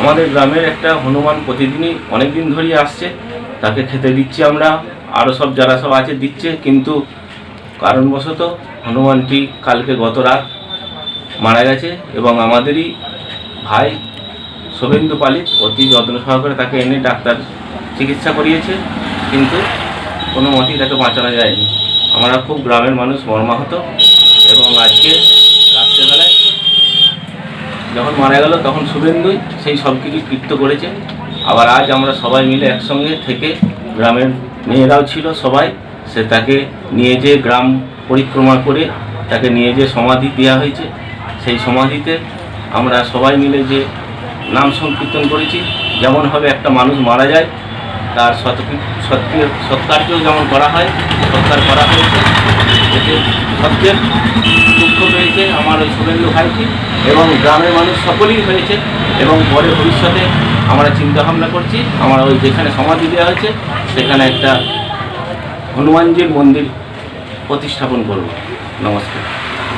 আমাদের গ্রামের একটা হনুমান প্রতিদিনই অনেক দিন ধরেই আসছে। তাকে খেতে দিচ্ছি আমরা। আরও সব যারা সব আছে দিচ্ছে, কিন্তু কারণবশত হনুমানটি কালকে গত রাত মারা গেছে এবং আমাদেরই ভাই শোভেন্দু পালিত অতি যত্ন সহকারে তাকে এনে ডাক্তার চিকিৎসা করিয়েছে, কিন্তু কোনো মতেই তাকে বাঁচানো যায়নি। আমরা খুব গ্রামের মানুষ মর্মাহত এবং আজকে যখন মারা গেল, তখন শুভেন্দুই সেই সব কিছু কৃত্য করেছে আবার আজ আমরা সবাই মিলে একসঙ্গে থেকে গ্রামের মেয়েরাও ছিল সবাই। সে তাকে নিয়ে যে গ্রাম পরিক্রমা করে তাকে নিয়ে যে সমাধি দেওয়া হয়েছে। সেই সমাধিতে আমরা সবাই মিলে যে নাম সংকীর্তন করেছি যেমনভাবে একটা মানুষ মারা যায়, তার সৎকৃ- সৎকৃ- সৎকার্য যেমন করা হয়, সৎকার করা হয়েছে। এতে সবচেয়ে দুঃখ পেয়েছে আমার ওই শুভেন্দু ভাইটি এবং গ্রামের মানুষ সকলেই হয়েছে এবং পরে ভবিষ্যতে আমরা চিন্তা ভাবনা করছি, আমার ওই যেখানে সমাধি দেওয়া হয়েছে, সেখানে একটা হনুমানজির মন্দির প্রতিস্থাপন করব। নমস্কার।